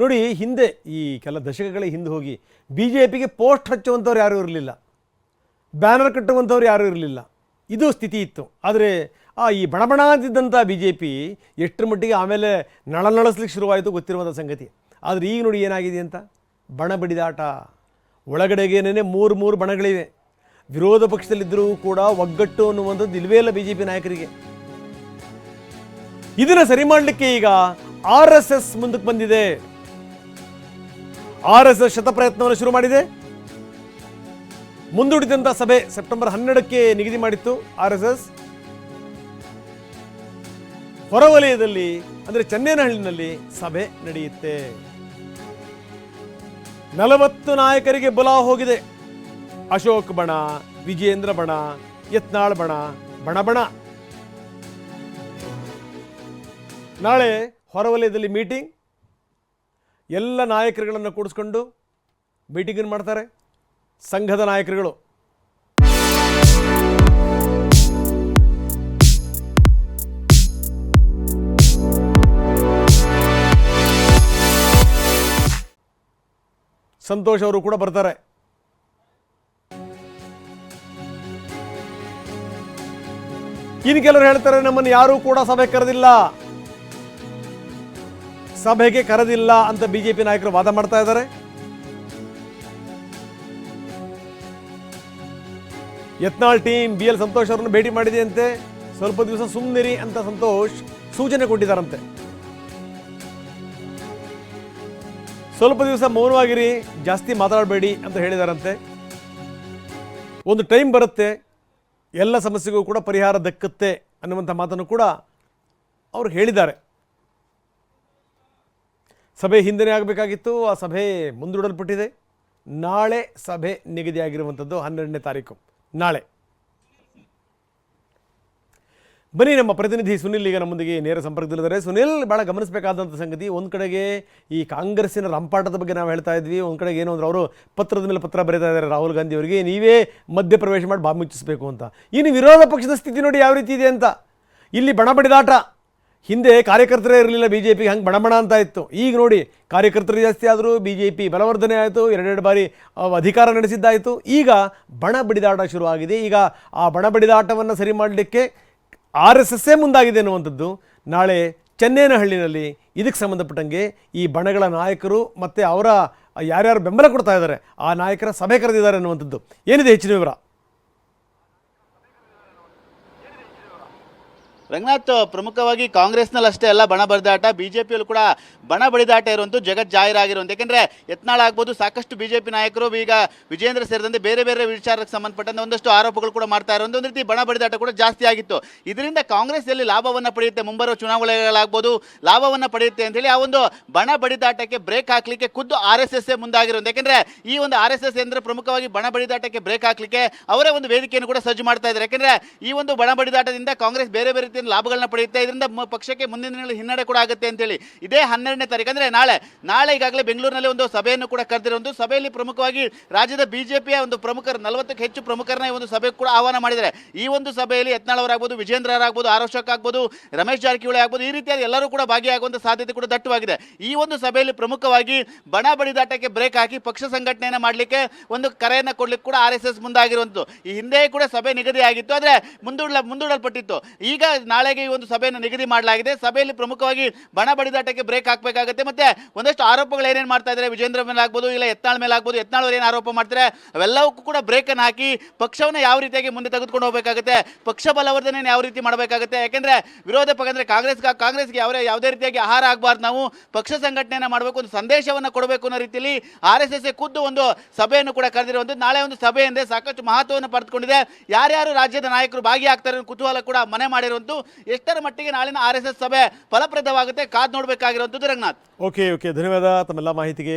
ನೋಡಿ, ಹಿಂದೆ ಈ ಕೆಲ ದಶಕಗಳ ಹಿಂದೆ ಹೋಗಿ ಬಿ ಜೆ ಪಿಗೆ ಪೋಸ್ಟ್ ಹಚ್ಚುವಂಥವ್ರು ಯಾರೂ ಇರಲಿಲ್ಲ. ಬ್ಯಾನರ್ ಕಟ್ಟುವಂಥವ್ರು ಯಾರೂ ಇರಲಿಲ್ಲ. ಇದು ಸ್ಥಿತಿ ಇತ್ತು. ಆದರೆ ಆ ಈ ಬಣಬಣ ಅಂತಿದ್ದಂಥ ಬಿ ಜೆ ಪಿ ಎಷ್ಟರ ಮಟ್ಟಿಗೆ ಆಮೇಲೆ ನಳನಳಿಸ್ಲಿಕ್ಕೆ ಶುರುವಾಯಿತು ಗೊತ್ತಿರುವಂಥ ಸಂಗತಿ. ಆದರೆ ಈಗ ನೋಡಿ ಏನಾಗಿದೆ ಅಂತ? ಬಣ ಬಡಿದಾಟ. ಒಳಗಡೆಗೇನೇ ಮೂರು ಮೂರು ಬಣಗಳಿವೆ. ವಿರೋಧ ಪಕ್ಷದಲ್ಲಿದ್ದರೂ ಕೂಡ ಒಗ್ಗಟ್ಟು ಅನ್ನುವಂಥದ್ದು ಇಲ್ವೇ ಇಲ್ಲ ಬಿ ಜೆ ಪಿ ನಾಯಕರಿಗೆ. ಇದನ್ನು ಸರಿ ಮಾಡಲಿಕ್ಕೆ ಈಗ ಆರ್ ಎಸ್ ಎಸ್ ಮುಂದಕ್ಕೆ ಬಂದಿದೆ. ಆರ್ ಎಸ್ ಎಸ್ ಶತಪ್ರಯತ್ನವನ್ನು ಶುರು ಮಾಡಿದೆ. ಮುಂದೂಡಿದಂತಹ ಸಭೆ ಸೆಪ್ಟೆಂಬರ್ ಹನ್ನೆರಡಕ್ಕೆ ನಿಗದಿ ಮಾಡಿತ್ತು ಆರ್ ಎಸ್ ಎಸ್ ಹೊರವಲಯದಲ್ಲಿ ಅಂದರೆ ಚನ್ನೇನಹಳ್ಳಿನಲ್ಲಿ ಸಭೆ ನಡೆಯುತ್ತೆ. ನಲವತ್ತು ನಾಯಕರಿಗೆ ಬಲ ಹೋಗಿದೆ. ಅಶೋಕ್ ಬಣ, ವಿಜೇಂದ್ರ ಬಣ, ಯತ್ನಾಳ್ ಬಣ ಬಣ ಬಣ. ನಾಳೆ ಹೊರವಲಯದಲ್ಲಿ ಮೀಟಿಂಗ್. ಎಲ್ಲ ನಾಯಕರುಗಳನ್ನು ಕೂಡಿಸ್ಕೊಂಡು ಮೀಟಿಂಗನ್ನು ಮಾಡ್ತಾರೆ. ಸಂಘದ ನಾಯಕರುಗಳು. ಸಂತೋಷ್ ಅವರು ಕೂಡ ಬರ್ತಾರೆ. ಇನ್ನು ಕೆಲವರು ಹೇಳ್ತಾರೆ, ನಮ್ಮನ್ನು ಯಾರೂ ಕೂಡ ಸಭೆ ಕರೆದಿಲ್ಲ. ಸಭೆಗೆ ಕರೆದಿಲ್ಲ ಅಂತ ಬಿಜೆಪಿ ನಾಯಕರು ವಾದ ಮಾಡ್ತಾ ಇದ್ದಾರೆ. Yatnal team B L Santosh ಅವರನ್ನು ಭೇಟಿ ಮಾಡಿದೆಯಂತೆ. ಸ್ವಲ್ಪ ದಿವಸ ಸುಮ್ಮನಿರಿ ಅಂತ ಸಂತೋಷ್ ಸೂಚನೆ ಕೊಟ್ಟಿದ್ದಾರಂತೆ. ಸ್ವಲ್ಪ ದಿವಸ ಮೌನವಾಗಿರಿ, ಜಾಸ್ತಿ ಮಾತಾಡಬೇಡಿ ಅಂತ ಹೇಳಿದಾರಂತೆ. ಒಂದು ಟೈಮ್ ಬರುತ್ತೆ, ಎಲ್ಲ ಸಮಸ್ಯೆಗೂ ಕೂಡ ಪರಿಹಾರ ದಕ್ಕುತ್ತೆ ಅನ್ನುವಂಥ ಮಾತನ್ನು ಕೂಡ ಅವರು ಹೇಳಿದ್ದಾರೆ. ಸಭೆ ಹಿಂದೆನೇ ಆಗಬೇಕಾಗಿತ್ತು. ಆ ಸಭೆ ಮುಂದೂಡಲ್ಪಟ್ಟಿದೆ. ನಾಳೆ ಸಭೆ ನಿಗದಿಯಾಗಿರುವಂಥದ್ದು ಹನ್ನೆರಡನೇ ತಾರೀಕು. ನಾಳೆ. ಬನ್ನಿ ನಮ್ಮ ಪ್ರತಿನಿಧಿ ಸುನಿಲ್ ಈಗ ನಮ್ಮೊಂದಿಗೆ ನೇರ ಸಂಪರ್ಕದಲ್ಲಿದ್ದಾರೆ. ಸುನಿಲ್ ಭಾಳ ಗಮನಿಸಬೇಕಾದಂಥ ಸಂಗತಿ, ಒಂದು ಕಡೆಗೆ ಈ ಕಾಂಗ್ರೆಸ್ಸಿನ ರಂಪಾಟದ ಬಗ್ಗೆ ನಾವು ಹೇಳ್ತಾ ಇದ್ವಿ. ಒಂದು ಕಡೆಗೆ ಏನೋ ಅಂದ್ರೆ ಅವರು ಪತ್ರದ ಮೇಲೆ ಪತ್ರ ಬರೀತಾ ಇದ್ದಾರೆ ರಾಹುಲ್ ಗಾಂಧಿ ಅವರಿಗೆ. ನೀವೇ ಮಧ್ಯಪ್ರವೇಶ ಮಾಡಿ ಬಾಂಬ್ ಮುಚ್ಚಿಸಬೇಕು ಅಂತ. ಇನ್ನು ವಿರೋಧ ಪಕ್ಷದ ಸ್ಥಿತಿ ನೋಡಿ ಯಾವ ರೀತಿ ಇದೆ ಅಂತ. ಇಲ್ಲಿ ಬಣ ಬಡಿದಾಟ. ಹಿಂದೆ ಕಾರ್ಯಕರ್ತರೇ ಇರಲಿಲ್ಲ ಬಿ ಜೆ ಪಿಗೆ ಹಂಗೆ ಬಣಬಣ ಅಂತ ಇತ್ತು. ಈಗ ನೋಡಿ, ಕಾರ್ಯಕರ್ತರು ಜಾಸ್ತಿ ಆದರೂ ಬಿ ಜೆ ಪಿ ಬಲವರ್ಧನೆ ಆಯಿತು, ಎರಡೆರಡು ಬಾರಿ ಅಧಿಕಾರ ನಡೆಸಿದ್ದಾಯಿತು. ಈಗ ಬಣ ಬಡಿದಾಟ ಶುರುವಾಗಿದೆ. ಈಗ ಆ ಬಣ ಬಡಿದಾಟವನ್ನು ಸರಿ ಮಾಡಲಿಕ್ಕೆ ಆರ್ ಎಸ್ ಎಸ್ಸೇ ಮುಂದಾಗಿದೆ ಅನ್ನುವಂಥದ್ದು ನಾಳೆ ಚೆನ್ನೇನಹಳ್ಳಿನಲ್ಲಿ ಇದಕ್ಕೆ ಸಂಬಂಧಪಟ್ಟಂಗೆ ಈ ಬಣಗಳ ನಾಯಕರು ಮತ್ತು ಅವರ ಯಾರ್ಯಾರು ಬೆಂಬಲ ಕೊಡ್ತಾ ಇದ್ದಾರೆ, ಆ ನಾಯಕರ ಸಭೆ ಕರೆದಿದ್ದಾರೆ ಅನ್ನುವಂಥದ್ದು. ಏನಿದೆ ಹೆಚ್ಚಿನ ವಿವರ? ರಂಗನಾಥ್, ಪ್ರಮುಖವಾಗಿ ಕಾಂಗ್ರೆಸ್ನಲ್ಲಿ ಅಷ್ಟೇ ಅಲ್ಲ, ಬಣ ಬಡಿದಾಟ ಬಿಜೆಪಿಯಲ್ಲೂ ಕೂಡ ಬಣ ಬಡಿದಾಟ ಇರುವಂತೂ ಜಗತ್ ಜಾಹೀರಾಗಿರುವಂತ ಯಾಕೆಂದ್ರೆ ಯತ್ನಾಳ್ ಆಗ್ಬೋದು, ಸಾಕಷ್ಟು ಬಿಜೆಪಿ ನಾಯಕರು, ಈಗ ವಿಜೇಂದ್ರ ಸೇರಿದಂತೆ ಬೇರೆ ಬೇರೆ ವಿಚಾರಕ್ಕೆ ಸಂಬಂಧಪಟ್ಟಂತೆ ಒಂದಷ್ಟು ಆರೋಪಗಳು ಕೂಡ ಮಾಡ್ತಾ ಇರೋ ಒಂದು ರೀತಿ ಬಣ ಬಡಿದಾಟ ಕೂಡ ಜಾಸ್ತಿ ಆಗಿತ್ತು. ಇದರಿಂದ ಕಾಂಗ್ರೆಸ್ ಎಲ್ಲಿ ಲಾಭವನ್ನ ಪಡೆಯುತ್ತೆ ಮುಂಬರುವ ಚುನಾವಣೆಗಳಾಗ್ಬೋದು, ಲಾಭವನ್ನು ಪಡೆಯುತ್ತೆ ಅಂತ ಹೇಳಿ ಆ ಒಂದು ಬಣ ಬಡಿದಾಟಕ್ಕೆ ಬ್ರೇಕ್ ಹಾಕ್ಲಿಕ್ಕೆ ಖುದ್ದು ಆರ್ ಎಸ್ ಎಸ್ ಮುಂದಾಗಿರೋದು ಯಾಕೆಂದ್ರೆ ಈ ಒಂದು ಆರ್ ಎಸ್ ಎಸ್ ಎಂದರೆ ಪ್ರಮುಖವಾಗಿ ಬಣ ಬಡಿದಾಟಕ್ಕೆ ಬ್ರೇಕ್ ಹಾಕ್ಲಿಕ್ಕೆ ಅವರೇ ಒಂದು ವೇದಿಕೆಯನ್ನು ಕೂಡ ಸಜ್ಜು ಮಾಡ್ತಾ ಇದ್ದಾರೆ. ಯಾಕೆಂದ್ರೆ ಈ ಒಂದು ಬಣ ಬಡಿದಾಟದಿಂದ ಕಾಂಗ್ರೆಸ್ ಬೇರೆ ಬೇರೆ ರೀತಿಯ ಲಾಭಗಳನ್ನ ಪಡೆಯುತ್ತೆ ಇದರಿಂದ ಪಕ್ಷಕ್ಕೆ ಮುಂದಿನ ದಿನಗಳಲ್ಲಿ ಹಿನ್ನಡೆ ಕೂಡ ಆಗುತ್ತೆ ಅಂತೇಳಿ. ಇದೇ ಹನ್ನೆರಡನೇ ತಾರೀಕು ಅಂದ್ರೆ ನಾಳೆ. ನಾಳೆ ಈಗಾಗಲೇ ಬೆಂಗಳೂರಿನಲ್ಲಿ ಒಂದು ಸಭೆಯನ್ನು ಕೂಡ ಕರೆದಿರೋ ಒಂದು ಸಭೆಯಲ್ಲಿ ಪ್ರಮುಖವಾಗಿ ರಾಜ್ಯದ ಬಿಜೆಪಿಯ ಒಂದು ಪ್ರಮುಖರು, ನಲವತ್ತಕ್ಕೆ ಹೆಚ್ಚು ಪ್ರಮುಖರನ್ನ ಈ ಒಂದು ಸಭೆ ಕೂಡ ಆಹ್ವಾನ ಮಾಡಿದ್ದಾರೆ. ಈ ಒಂದು ಸಭೆಯಲ್ಲಿ ಯತ್ನಾಳ್ ಅವರಾಗ್ಬೋದು, ವಿಜೇಂದ್ರ ಆಗ್ಬೋದು ಆರೋಶಕ್ ಆಗ್ಬೋದು, ರಮೇಶ್ ಜಾರಕಿಹೊಳಿ ಆಗ್ಬೋದು, ಈ ರೀತಿಯಾದ ಎಲ್ಲರೂ ಕೂಡ ಭಾಗಿಯಾಗುವಂತ ಸಾಧ್ಯತೆ ಕೂಡ ದಟ್ಟವಾಗಿದೆ. ಈ ಒಂದು ಸಭೆಯಲ್ಲಿ ಪ್ರಮುಖವಾಗಿ ಬಣ ಬಡಿದಾಟಕ್ಕೆ ಬ್ರೇಕ್ ಹಾಕಿ ಪಕ್ಷ ಸಂಘಟನೆಯನ್ನ ಮಾಡಲಿಕ್ಕೆ ಒಂದು ಕರೆಯನ್ನ ಕೊಡ್ಲಿಕ್ಕೆ ಕೂಡ ಆರ್ ಎಸ್ ಎಸ್ ಮುಂದಾಗಿರುವಂಥದ್ದು ಈ ಹಿಂದೆ ಕೂಡ ಸಭೆ ನಿಗದಿಯಾಗಿತ್ತು, ಆದ್ರೆ ಮುಂದೂಡಲ, ಮುಂದೂಡಲ್ಪಟ್ಟಿತ್ತು. ಈಗ ನಾಳೆಗೆ ಈ ಒಂದು ಸಭೆಯನ್ನು ನಿಗದಿ ಮಾಡಲಾಗಿದೆ. ಸಭೆಯಲ್ಲಿ ಪ್ರಮುಖವಾಗಿ ಬಣ ಬಡಿದಾಟಕ್ಕೆ ಬ್ರೇಕ್ ಹಾಕಬೇಕಾಗುತ್ತೆ. ಮತ್ತೆ ಒಂದಷ್ಟು ಆರೋಪಗಳು ಏನೇನು ಮಾಡ್ತಾ ಇದ್ದಾರೆ? ವಿಜೇಂದ್ರ ಮೇಲೆ ಆಗ್ಬೋದು, ಇಲ್ಲ ಎತ್ನಾಳ ಮೇಲೆ ಆಗ್ಬೋದು ಅವ್ರು ಏನು ಆರೋಪ ಮಾಡ್ತಾರೆ ಅವೆಲ್ಲವಕ್ಕೂ ಕೂಡ ಬ್ರೇಕನ್ನು ಹಾಕಿ ಪಕ್ಷವನ್ನು ಯಾವ ರೀತಿಯಾಗಿ ಮುಂದೆ ತೆಗೆದುಕೊಂಡು ಹೋಗಬೇಕಾಗುತ್ತೆ? ಪಕ್ಷ ಬಲವರ್ಧನೆ ಯಾವ ರೀತಿ ಮಾಡಬೇಕಾಗುತ್ತೆ? ಯಾಕೆಂದರೆ ವಿರೋಧ ಪಕ್ಷ ಕಾಂಗ್ರೆಸ್ ಕಾಂಗ್ರೆಸ್ಗೆ ಅವರೇ ಯಾವುದೇ ರೀತಿಯಾಗಿ ಆಹಾರ ಆಗಬಾರ್ದು. ನಾವು ಪಕ್ಷ ಸಂಘಟನೆಯನ್ನು ಮಾಡಬೇಕು, ಒಂದು ಸಂದೇಶವನ್ನು ಕೊಡಬೇಕು ಅನ್ನೋ ರೀತಿಯಲ್ಲಿ ಆರ್ ಎಸ್ ಎಸ್ ಖುದ್ದು ಒಂದು ಸಭೆಯನ್ನು ಕೂಡ ಕರೆದಿರುವಂಥದ್ದು. ನಾಳೆ ಒಂದು ಸಭೆ ಎಂದೇ ಸಾಕಷ್ಟು ಮಹತ್ವವನ್ನು ಪಡೆದುಕೊಂಡಿದೆ. ಯಾರ್ಯಾರು ರಾಜ್ಯದ ನಾಯಕರು ಭಾಗಿಯಾಗ್ತಾರೆ ಕುತೂಹಲ ಕೂಡ ಮನೆ ಮಾಡಿರುವಂತು ಎಷ್ಟರ ಮಟ್ಟಿಗೆ ನಾಳಿನ ಆರ್ ಎಸ್ ಎಸ್ ಸಭೆ ಫಲಪ್ರದವಾಗುತ್ತೆ? ಕಾದ್ ನೋಡಬೇಕಾಗಿರುವಂಥದ್ದು ರಂಗನಾಥ್. ಓಕೆ ಓಕೆ ಧನ್ಯವಾದ ತಮ್ಮೆಲ್ಲ ಮಾಹಿತಿಗೆ.